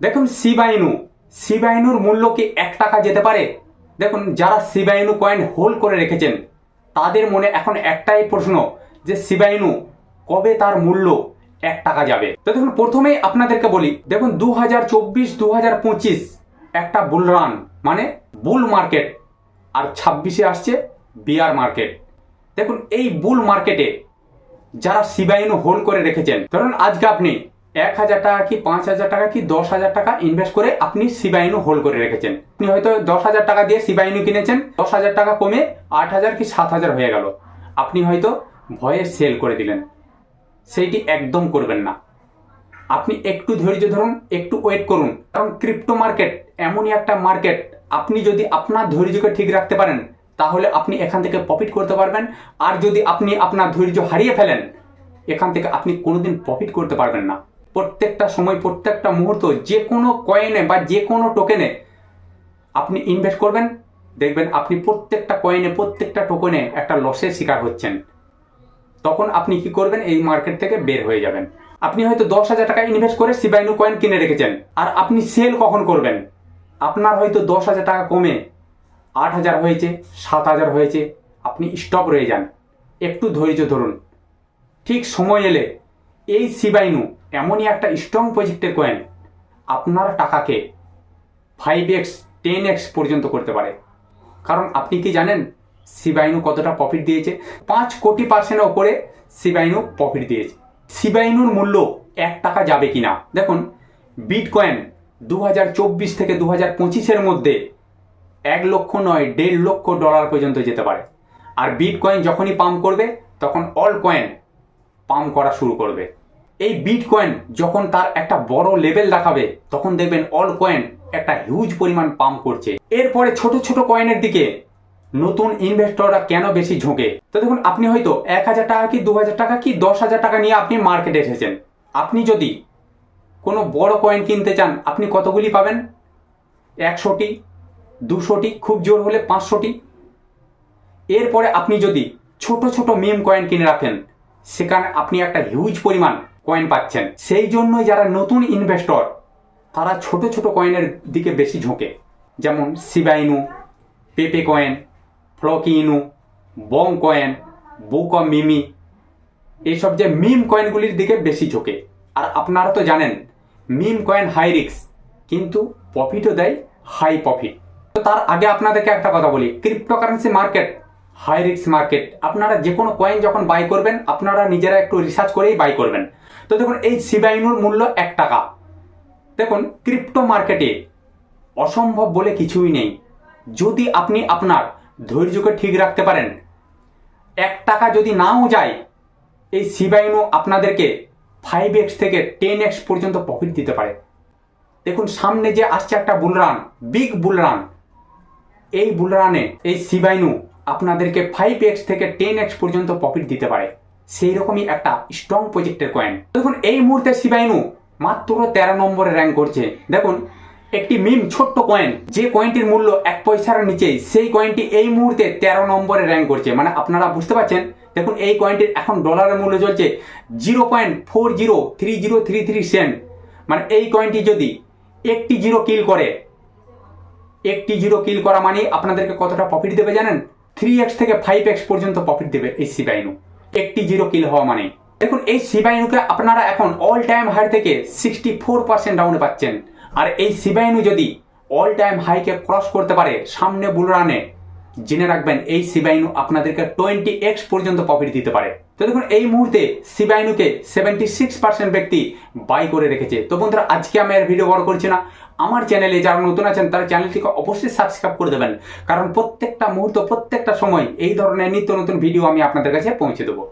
দেখুন, সিবাইনু। সিবাইনুর মূল্য কি এক টাকা যেতে পারে? দেখুন, যারা সিবাইনু কয়েন হোল্ড করে রেখেছেন, তাদের মনে এখন একটাই প্রশ্ন যে সিবাইনু কবে তার মূল্য এক টাকা যাবে? তো দেখুন প্রথমেই আপনাদেরকে বলি, দেখুন দু হাজার চব্বিশ দু হাজার পঁচিশ একটা বুল রান মানে বুল মার্কেট, আর ছাব্বিশে আসছে বিয়ার মার্কেট। দেখুন, এই বুল মার্কেটে যারা সিবাইনু হোল্ড করে রেখেছেন, ধরুন, আজকে আপনি এক হাজার টাকা কি পাঁচ হাজার টাকা কি দশ হাজার টাকা ইনভেস্ট করে আপনি সিবাইনু হোল্ড করে রেখেছেন। আপনি হয়তো দশ হাজার টাকা দিয়ে সিবাইনু কিনেছেন, দশ হাজার টাকা কমে আট হাজার কি সাত হাজার হয়ে গেল। আপনি হয়তো ভয়ে সেল করে দিলেন। সেইটি একদম করবেন না। আপনি একটু ধৈর্য ধরুন, একটু ওয়েট করুন। কারণ ক্রিপ্টো মার্কেট এমনই একটা মার্কেট আপনি যদি আপনার ধৈর্যকে ঠিক রাখতে পারেন, তাহলে আপনি এখান থেকে প্রফিট করতে পারবেন। আর যদি আপনি আপনার ধৈর্য হারিয়ে ফেলেন, এখান থেকে আপনি কোনোদিন প্রফিট করতে পারবেন না। প্রত্যেকটা সময়, প্রত্যেকটা মুহূর্ত যে কোনো কয়েনে বা যে কোনো টোকেনে আপনি ইনভেস্ট করবেন। দেখবেন আপনি প্রত্যেকটা কয়েনে প্রত্যেকটা টোকেনে একটা লসের শিকার হচ্ছেন। তখন আপনি কি করবেন? এই মার্কেট থেকে বের হয়ে যাবেন। আপনি হয়তো দশ হাজার টাকা ইনভেস্ট করে সিবাইনু কয়েন কিনে রেখেছেন। আর আপনি সেল কখন করবেন? আপনার হয়তো দশ হাজার টাকা কমে আট হাজার হয়েছে, সাত হাজার হয়েছে। আপনি স্টপ রয়ে যান। একটু ধৈর্য ধরুন। ঠিক সময় এলে এই সিবাইনু এমনই একটা স্ট্রং প্রজেক্টের কয়েন আপনার টাকাকে ফাইভ এক্স টেন এক্স পর্যন্ত করতে পারে। কারণ আপনি কি জানেন, সিবাইনু কতটা প্রফিট দিয়েছে? পাঁচ কোটি পার্সেন্টের ওপরে সিবাইনু প্রফিট দিয়েছে। সিবাইনুর মূল্য এক টাকা যাবে কিনা? দেখুন বিট কয়েন দু হাজার চব্বিশ থেকে দু হাজার পঁচিশের মধ্যে এক লক্ষ নয়, দেড় লক্ষ ডলার পর্যন্ত যেতে পারে। আর বিট কয়েন যখনই পাম্প করবে, তখন অল কয়েন পাম্প করা শুরু করবে। এই বিট কয়েন যখন তার একটা বড় লেভেল দেখাবে, তখন দেখবেন অল কয়েন একটা হিউজ পরিমাণ পাম্প করছে। এরপরে ছোট ছোট কয়েনের দিকে নতুন ইনভেস্টররা কেন বেশি ঝোঁকে? তো দেখুন, আপনি হয়তো এক হাজার টাকা কি, দু হাজার টাকা কি, দশ হাজার টাকা নিয়ে আপনি মার্কেটে এসেছেন। আপনি যদি কোনো বড় কয়েন কিনতে চান, আপনি কতগুলি পাবেন? একশোটি, দুশোটি, খুব জোর হলে পাঁচশোটি। এরপরে আপনি যদি ছোট ছোট মিম কয়েন কিনে রাখেন সেখানে আপনি একটা হিউজ পরিমাণ কয়েন পাচ্ছেন। সেই জন্যই যারা নতুন ইনভেস্টর তারা ছোট ছোট কয়েনের দিকে বেশি ঝোঁকে। যেমন Shiba Inu Pepe coin Floki Inu Bonk coin book of meme এইসব যে মিম কয়েনগুলির দিকে বেশি ঝোঁকে। আর আপনারা তো জানেন মিম কয়েন হাই রিক্স কিন্তু প্রফিটও দেয় হাই প্রফিট তো তার আগে আপনাদেরকে একটা কথা বলি ক্রিপ্টোকারেন্সি মার্কেট হাই রিক্স মার্কেট আপনারা যে কোনো কয়েন যখন বাই করবেন, আপনারা নিজেরা একটু রিসার্চ করেই বাই করবেন। তো দেখুন, এই সিবাইনুর মূল্য এক টাকা। দেখুন ক্রিপ্টো মার্কেটে অসম্ভব বলে কিছুই নেই। যদি আপনি আপনার ধৈর্যকে ঠিক রাখতে পারেন, এক টাকা যদি নাও যায়, এই সিবাইনু আপনাদেরকে ফাইভ এক্স থেকে টেন এক্স পর্যন্ত প্রফিট দিতে পারে। দেখুন, সামনে যে আসছে একটা বুলরান বিগ বুলরান এই বুলরানে এই সিবাইনু আপনাদেরকে ফাইভ এক্স থেকে টেন এক্স পর্যন্ত প্রফিট দিতে পারে। সেই রকমই একটা স্ট্রং প্রজেক্টের কয়েন দেখুন, এই মুহূর্তে সিবাইনু মাত্র তেরো নম্বরে র্যাঙ্ক করছে। দেখুন, একটি মিম ছোট্ট কয়েন যে কয়েনটির মূল্য এক পয়সার নিচে সেই কয়েনটি এই মুহূর্তে তেরো নম্বরে র্যাঙ্ক করছে। মানে আপনারা বুঝতে পারছেন? দেখুন, এই কয়েনটির এখন ডলারের মূল্য চলছে zero point four zero three zero three three cent মানে এই কয়েনটি যদি একটি জিরো কিল করে, একটি জিরো কিল করা মানে আপনাদেরকে কতটা প্রফিট দেবে জানেন? থ্রি এক্স থেকে ফাইভ এক্স পর্যন্ত প্রফিট দেবে এই সিবাইনু একটি জিরো কিল হওয়া মানে। দেখুন, এই সিবাইনুকে আপনারা এখন অল টাইম হাই থেকে সিক্সটি ফোর পার্সেন্ট ডাউনে পাচ্ছেন। আর এই সিবাইনু যদি অল টাইম হাইকে ক্রস করতে পারে, সামনে বুল রানে জেনে রাখবেন, এই সিবাইনু আপনাদেরকে টোয়েন্টি এক্স পর্যন্ত প্রফিট দিতে পারে। তো দেখুন, এই মুহূর্তে সিবাইনুকে সেভেন্টি সিক্স পার্সেন্ট ব্যক্তি বাই করে রেখেছে। তো বন্ধুরা, আজকে আমি আর ভিডিও বড় করছি না। আমার চ্যানেলে যারা নতুন আছেন, তারা চ্যানেলটিকে অবশ্যই সাবস্ক্রাইব করে দেবেন। কারণ প্রত্যেকটা মুহূর্ত, প্রত্যেকটা সময় এই ধরনের নিত্য নতুন ভিডিও আমি আপনাদের কাছে পৌঁছে দেবো।